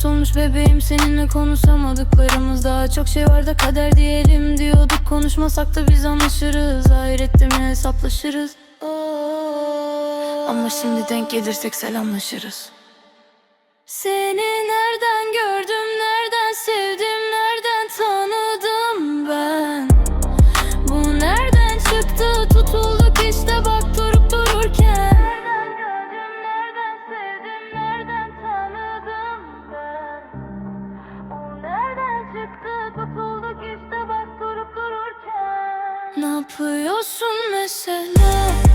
solmuş bebeğim Seninle konuşamadıklarımız Daha çok şey var da kader diyelim diyorduk. Konuşmasak da biz anlaşırız Ahirette mi hesaplaşırız? Ama şimdi denk gelirsek selamlaşırız. Seni nereden Ne yapıyorsun mesela?